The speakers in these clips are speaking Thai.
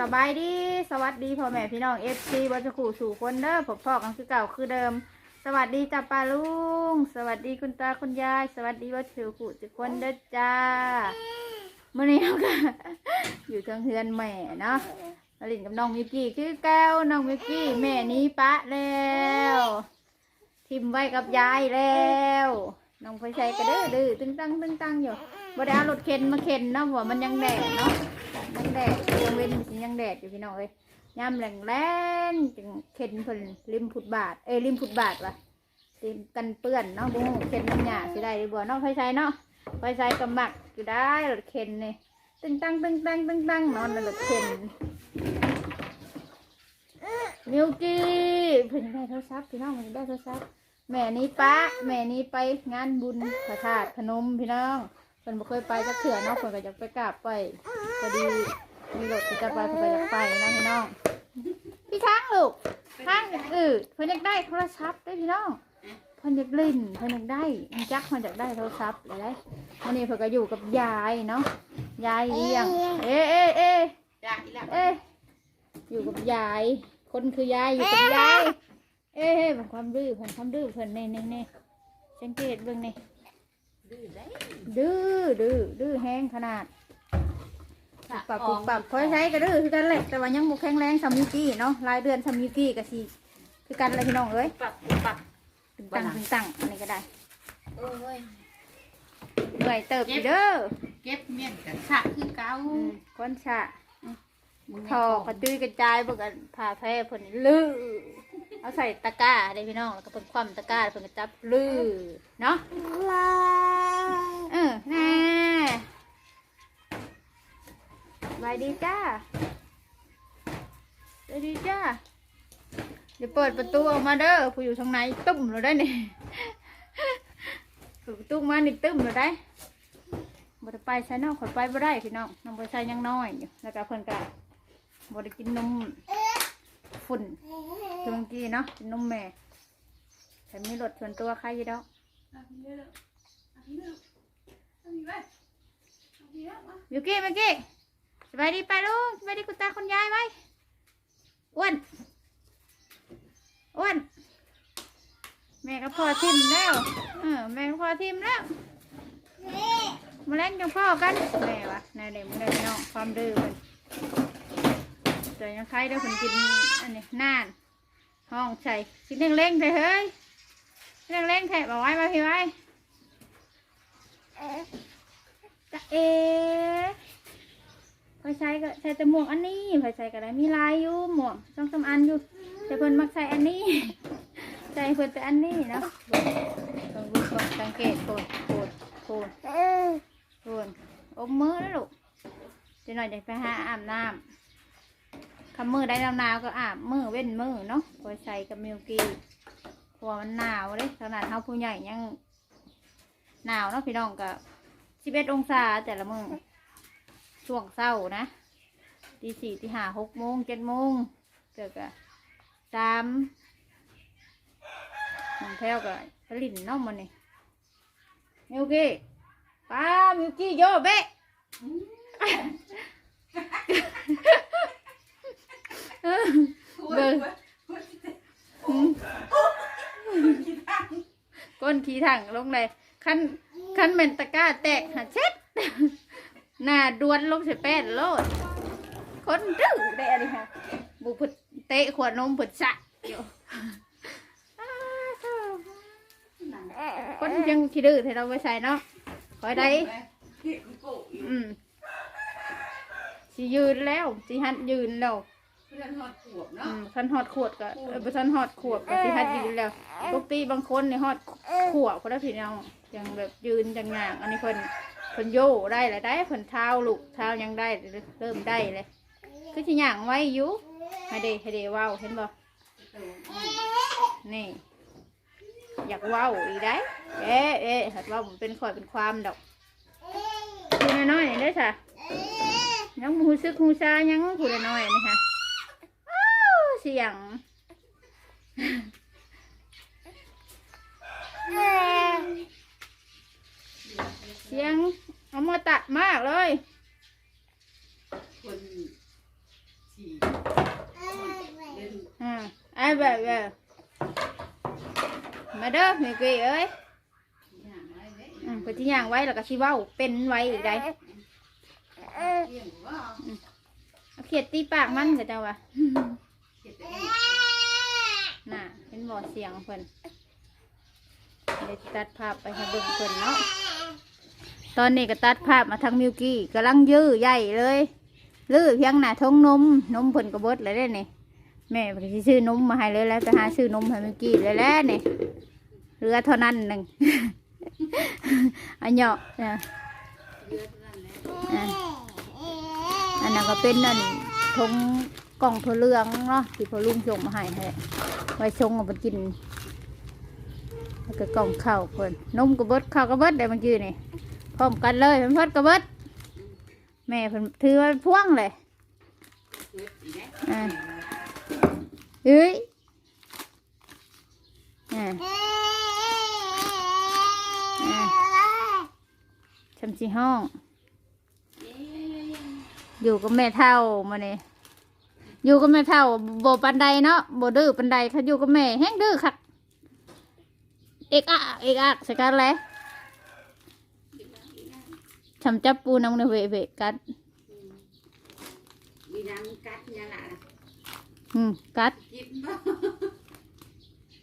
สบายดี สวัสดีพ่อแม่พี่น้องเอฟซีบัจขู่สู่คนเด้อผมพ่อกันคือเก่าคือเดิม สวัสดีจ้าปาลุง สวัสดีคุณตาคุณยาย สวัสดีวัดถือขู่ทุกคนเด้อจ้าเมื่อนี้เราก็อยู่ทางเฮือนแม่เนาะมาลินกับน้องมิวกี้คือแก้วน้องมิวกี้แม่นี้ปะแล้ว ทิมไว้กับยายแล้ว น้องไฟใช้ก็เด้อดื้อตึงตังตึงตังอยู่บ่ได้เอารถเข็นมาเข็นเนาะเพราะว่ามันยังแดดเนาะยังแดดยังเว้นสิยังแดดอยู่พี่น้องเอ้ยยามแรงแรงจึงเข็นเพิ่นริมฟุตบาทเอ้ยริมฟุตบาทวะริมกันเปื้อนเนาะบุ้งเข็นน้ำหยาสิได้หรือบ่เนาะไฟใช้เนาะไฟใช้กำมักอยู่ได้รถเข็นนี่ตึงตังตึงตังตึงตังนอนในรถเข็นมิวกี้เพิ่นได้โทรศัพท์พี่น้องเพิ่นได้โทรศัพท์ แม่นี้ป้าแม่นี้ไปงานบุญพระธาตุพนมพี่น้องเพิ่นบ่เคยไปจักเถื่อเนาะเพิ่นก็อยากไปกราบไปพอดีมีรถจะไปเพื่อไปนะพี่น้อง พี่ช้างลูกช้างเออเพิ่นอยากได้โทรศัพท์ได้พี่น้องเพิ่นอยากเล่นเพิ่นอยากได้มีจักเพิ่นอยากได้โทรศัพท์เลยได้วันนี้เพิ่นก็อยู่กับยายเนาะยายเลี้ยงเอ๊ะเอ๊ะเอ๊ะอยากอีกแล้วเอ๊ะอยู่กับยาย คนคือยายอยู่กับยาย เอ๊ะเอ๊ะเป็นความดื้อเพิ่นความดื้อเพิ่นนี่นี่นี่สังเกตเบิ่งนี่ดื้อได้ดื้อดื้อดื้อแห้งขนาดปรับปรับปรับเพราะใช้ก็ดื้อคือกันแหละแต่ว่ายังบุแข็งแรงสามิกี้เนาะรายเดือนสามิกี้ก็สิคือกันอะไรพี่น้องเอ้ยปรับปรับตึงตังตึงตังอันนี้ก็ได้โอ้ยเหนื่อยเติบอยู่เด้อเก็บเมียนกันฉะคือเก่าอืมคนชะมึงทอกระจุยกระจายเบิกกันผ่าแพร่เพิ่นลื้อ เอาใส่ตะกร้าได้พี่น้องแล้วก็เพิ่นคว่ำตะกร้าเพิ่นก็จับลื้อเนาะเออแน่สบายดีจ้าสบายดีจ้าเดี๋ยวเปิดประตูออกมาเด้อผู้อยู่ทางในตุ้มเราได้เนี่เปิดประตูมานี่ตุ้มเราได้บ่ได้ไปใช้น้องขอไปบ่ได้พี่น้องน้องบ่ใช้ยังน้อยอยู่แล้วก็เพิ่นก็บ่ได้กินนม ฝุ่นตัวเมื่อกี้เนาะกินนมแม่แต่มีรถส่วนตัวใครอยู่ดอกมิวกี้เมื่อกี้สบายดีไปลูกสบายดีคุณตาคุณยายไหมอ้วนอ้วนแม่ก็พอทิมแล้วเออแม่ก็พอทิมแล้วมาเล่นกับพ่อกันแม่วะนายเด็กมึงได้พี่น้องความดื้อมัน เดี๋ยวยังใครได้คนกินอันนี้น่านห้องใส่กินเร่งๆเถอะเฮ้ยเร่งๆแทะบอกไว้มาพี่ไว้จะเอพอใช้ก็ใช้แต่หมวกอันนี้พอใช้ก็ได้มีลายอยู่หมวกสองสามอันอยู่แต่เพิ่นมักใส่อันนี้ ใส่เพิ่นแต่อันนี้เนาะลองดูก่อนสังเกตโคนโคนโคนโคนอมมือแล้วลูกจะหน่อยจะไปหาอาบน้ำ คำมือได้น้ำหนาวก็อาบมือเว้นมือเนาะพอใส่กับมิลกี้พราะว่ามันหนาวเลยขนาดเฮาผู้ใหญ่ยังหนาวเนาะพี่น้องก็สิบเอ็ดองศาแต่ละมือช่วงเศร้านะตีสี่ตีห้าหกโมงเจ็ดโมงเจอกันสามน้องแพลวก็ผลินน้องมันนี่มิวกี้ป้ามิวกี้โยเบะเบิร์ก้ นขี้ถังลงเลยคันคันเมนตะก้าแตกหาเช็ดหน้าดวนลงใส่แป้นโลด คนดื้อได้อะไรฮะบุผดเตะขวดนมผดสะอยู่คนยังขี้ดื้อที่เราไปใส่เนาะคอยได้อืมสิยืนแล้วสิหัดยืนแล้ว เพื่อนหอดขวบอืเนาะมทันหอดขวดก็เออบ่ทันหอดขวดก็สิหัดยืนแล้วปกติบางคนนี่หอดขวดคนละพี่น้องยังแบบยืนจังงางอันนี้เพิ่นเพิ่นโย่ได้แหละได้เพิ่นเท้าลูกเท้ายังได้เริ่มได้เลยคือสิย่างไว้อยู่ให้เดให้เดเว้าเห็นบ่นี่ อยากเว้าอีกได้เอ๊ะเอ๊ะหัดเว่ามันเป็นข่อยเป็นความดอกพูดน้อยๆนี่ได้อค่ะยังมูซึกมูซายังพูดน้อยๆนี่ค่ะอ้าว เสียง เสียงเอามาตัดมากเลย คนอไอ้แบบแบบมาเด้อมเกยเอ้ยอย่ดที่ย่างไว้แล้วก็ชิว้าเป็นไว้อีกได้เอาเขียดตีปากมันเดี๋ยวจ้าวะ น่ะเป็นบ่อเสียงเพิ่นเดี๋ยวตัดภาพไปให้เบิ่งเพิ่นเนาะ ตอนนี้ก็ตัดภาพมาทางมิวกี้กำลังยื้อใหญ่เลยลื้อเพียงหน้าทงนมนมเพิ่นก็เบิดเลยได้นี่แม่เพิ่นสิซื้อนมมาให้เลยแล้วไปหาซื้อนมให้มิวกี้เลยแล้วนี่เหลือเท่านั้นหนึ่งอันเหาะอันนั้นก็เป็นนั่นทง กล่องถั่วเหลืองเนาะที่พ่อลุงส่งมาให้ให้ไว้ชงเอาไปกินแล้วก็กล่องข้าวเพิ่นนมก็เบิดข้าวก็เบิดได้มื่อกี้นี่พร้อมกันเลยเพิ่นพิ่นก็เบิดแม่เพิ่นถือว่าพ่วงเลยเก็บอีกแล้วอ่าเอ้ยอ่าอ่าชำชีห้องเอ๊ะอยู่กับแม่เท่ามาเนี่ย อยู่กับแม่เท่าโบปันไดเนาะโบดื้อปันไดเขาอยู่กับแม่แห้งดื้อคักเอกอะเอกอะสกัดเลยทำจับปูน้ำในเวเวกัดมีน้ำกัดยังไงอืมกัดจิบบ่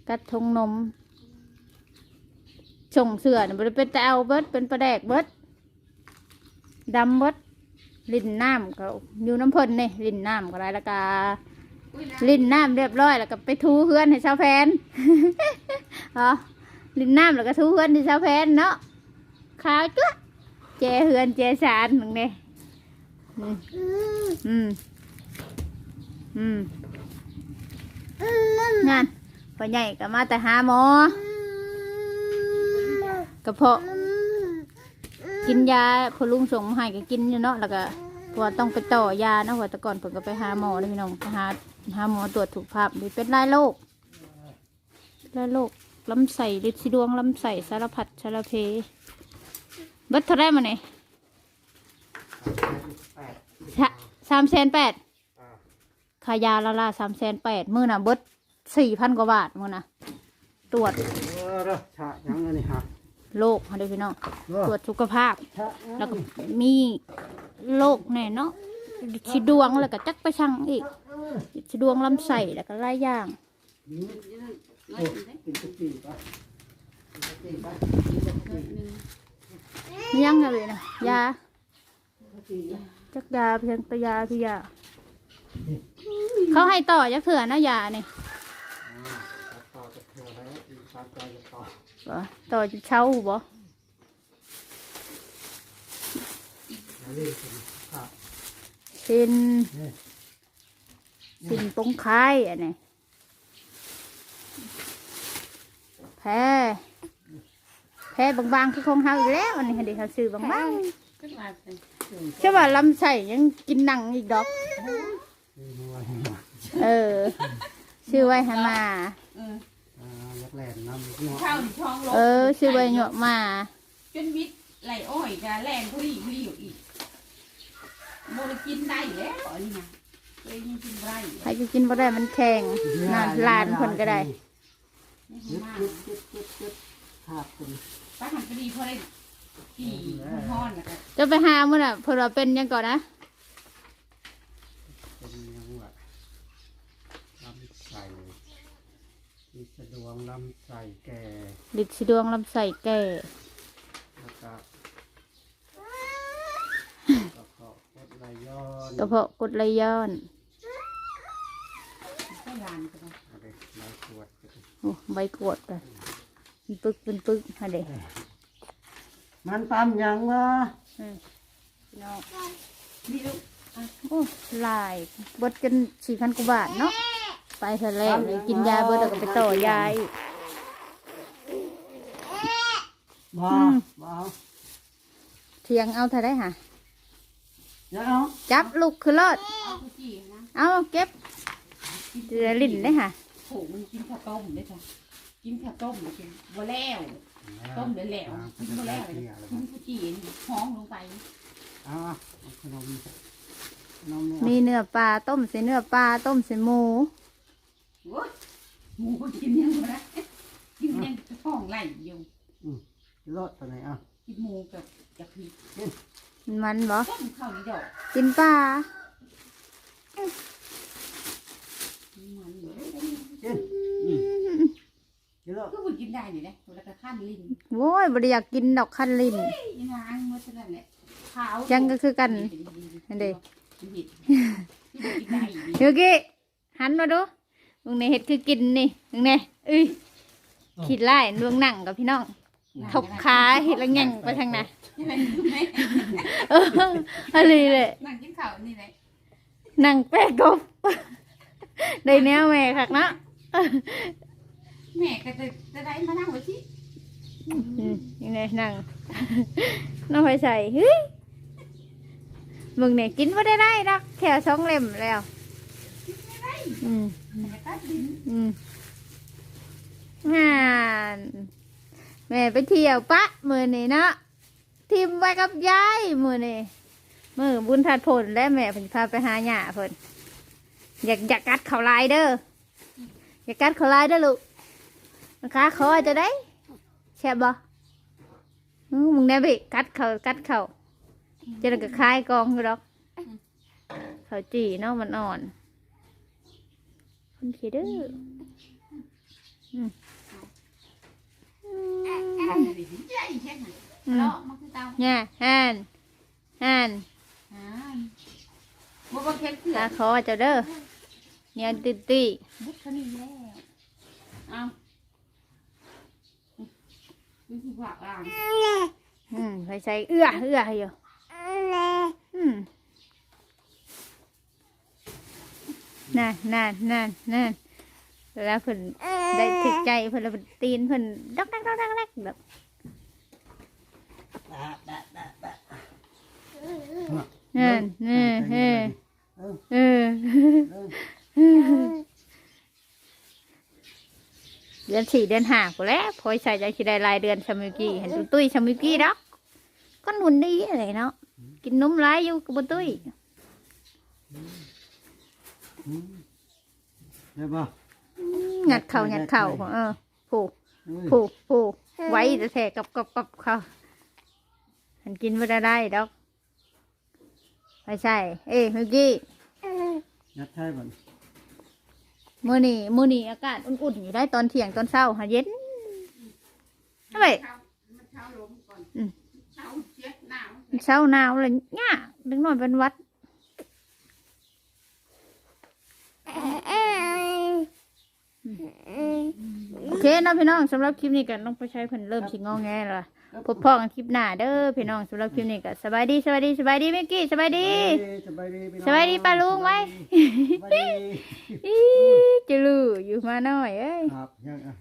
กัดทงนมส่งเสือน่ะบ่ได้เป็นแต่เอาเบิดเป็นปลาแดกเบิดดำเบิด ลิ้นน้ำก็อยู่น้ำเพ่นนี่ลิ้นน้ำก็ได้และกาอุ้ยนะลิ้นน้ำเรียบร้อยแล้วก็ไปทูเฮือนให้ชาวแพนอ๋อลิ้นน้ำแล้วก็ทูเฮือนให้ชาวแพนเนาะขาวจ้ะเจเฮือนเจสารมึงเนี่ยอืมอืมอืมงานพ่อใหญ่ก็มาแต่หาหมอกระเพาะ กินยาพอลุงส่งมาให้ก็กินอยู่เนาะแล้วก็เพราะว่าต้องไปต่อยาเนาะว่าแต่ก่อนเพิ่นก็ไปหาหมอเลยพี่น้องไปหาหาหมอตรวจสุขภาพนี่เป็นหลายโรคหลายโรคลำไส้ฤทธิ์สีดวงลำไส้สารพัดสารเพเบิดเท่าไรมาเนี่ยสามแสนแปดขายาละละสามแสนแปดมื่อน่ะเบิดสี่พันกว่าบาทมื่อน่ะตรวจเออเด้อชะยังอันนี้ฮะ โรคมาเลยพี่น้องเออตรวจสุขภาพชะแล้วก็มีโรคแน่เนาะชิดวงแล้วก็จักไปชังอีกชิดวงลำไส้แล้วก็หลายอย่างนี่เงิโอ้นเด้กินตุ๊กตีปะกินตุ๊กตีปะเงินหนึ่งมียังอะไรนะยาตุ๊กตีปะจักยาเพียงแตยาพี่ยาเขาให้ต่อจักเถื่อนะยานี่อ่าต่อจะเถื่อแล้วอีกสามใจจะต่อ บ่ต่อจะเช่าบ่อันนี้นสินปงคายอันนี้แพ้แพ้บางๆคือของเฮาอีกแล้วอันนี้เดี๋ยวเขาซื้อบางๆใช่ว่าลำไส้ยังกินหนังอีกดอก เออ ชื่อไว้ให้มา แหลนน้ำหัวข้าวนี่ช่องลงเออชื่อไว้หยวกมาจนวิทย์ไหลอ้อยกะแรงผู้หญิงผู้หญิงอีกโมได้กินได้แล้วอันนี้นะเคยยังกินได้ใครจะกินบ่ได้มันแข็งนั่นลานคนก็ได้นี่ยึดมากยึดยึดยึดยึดขาดเป็นป้าทำก็ดีเพราะได้กี่ห้อนนะครับจะไปหามื่อน่ะเพอเราเป็นยังก่อนนะ เป็นยังหวะลำไส้มีสะด วงลำไส้แก่ลิดสีดวงลำไส้แก่แล้วก็กระเพาะกดไหลย้อนกระเพาะกรดไหลย้อนให้ร้านก็ได้อะไรไหลขวดก็ได้โอ้ใบกวดกันเป็นปึกเป็นปึกฮะเด็กมันปั๊มยังวะนี่ลูกโอ้หลายเบิดกันสี่พันกว่าบาทเนาะ ไปเถอะแล้วเลยกินยาเบิดแล้วก็ไปต่อยาอีกบ้าอืมบ้าเทียงเอาเท่าได้ฮะอย่าเอาจับลูกคือรอดเอาข้าวจี่นะเอาเก็บเดือลิ้นได้ฮะโถมันกินข้าวต้มได้จ้ะกินข้าวต้มเลยกินบัวแล้วต้มเดี๋ยวแล้วกินบัวแล้วเลยกินข้าวจี่นี่ห้องลงไปเอาเอาขนมขนมเนี่ยมีเนื้อปลาต้มใส่เนื้อปลาต้มใส่หมู โอ้ยหมูก็กินยังบ่ได้กินยังท้องไหลอยู่รถตัวไหนอะกินหมูกับจักรีมันบ่ต้มข้าวนี่ดอกกินปลามันอยู่กินอืมกินรถก็บ่กินได้นี่แหละแล้วก็ข้ามลิ้นโว้ยบ่ได้อยากกินดอกคันลิ้น ยังไงมาเท่านั้นแหละขาวจังก็คือกันอันเด้ กินได้ดีเดี๋ยวกี้หันมาดู มึงในเห็ดคือกินนี่มึงในเอ้ยขีดไล่ดวงหนังกับพี่น้องถกขาเห็ดละแง่งไปทางไหนนี่แหละแม่เอออะไรเลยนั่งกินข้าวนี่แหละหนังแป๊กกบได้แนวแม่คักเนาะแม่ก็จะจะได้มานั่งไว้ที่อืมยังไงหนังน้องไปใส่เฮ้ยมึงเนี่ยกินไม่ได้ได้ดักแค่สองเล่มแล้วอืม แต่ก็ดินอืมงานแม่ไปเที่ยวปะมือนี่เนาะทิมไว้กับยายมือนี่มือบุญทัดผลและแม่เพิ่นพาไปหาหญ้าเพิ่นอยากอยากกัดเขาลายเด้ออยากกัดเขาลายเด้อลูกนะคะขอจะได้แช่บบ่อื้อมึงได้ไปกัดเขากัดเขาจะได้ก็คลายกองอยู่ดอกเขาจีเนาะมันอ่อน คนขี้ดื้อ ใหญ่แค่ไหน อืม เลาะมันคือเตา เนี่ยห่านห่าน อ่าบ่บ่เค็มเกลือ ตาคอเจ้าเด้อเนี่ยติดตี บุกเท่านี้แล้วเอาดูสิว่าอ่าง อืมไปใส่เอื้อเอื้ออยู่อืม นั่นนั่นนั่นนั่นแล้วเพิ่นได้ถึกใจเพิ่นแล้วเพิ่นตีนเพิ่นดักดักดักดักดักแบบนั่นนี่เออเออเออเออเดือนสี่เดือนห้ากูแล้วพอยใส่ใจสิได้รายเดือนชามิกี้เห็นตุ้ยชามิกี้ดอกก็หนุนดีอะไรเนาะกินนมร้ายอยู่กับบตุ้ย ได้ป่ะหยัดเข่าหยัดเข่าเออผูกเอ้ยผูกผูกไว้แต่แทกกับกับกับเขาหันกินไม่ได้ได้ดอกไม่ใช่เอ้ยเมื่อกี้ยัดใช่ป่ะมื้อนี้มื้อนี้อากาศอุ่นๆอยู่ได้ตอนเที่ยงตอนเช้าหาเย็นทำไมเช้ามันเช้าลมก่อนอืมเช้าเช็ดหนาวเช้าหนาวเลยเนี่ยดึงหน่อยเป็นหวัด โอเคเนาะพี่น้องสำหรับคลิปนี้กันต้องไปใช้เพิ่นเริ่มสิงอแงแล้วล่ะพบพ่อกันคลิปหน้าเด้อพี่น้องสำหรับคลิปนี้ก็สบายดีสบายดีสบายดีเมื่อกี้สบายดีสบายดีพี่น้องสบายดีป้าลุงไหมสบายดีอีจะลืออยู่มาหน่อยเอ้ยครับยังอะ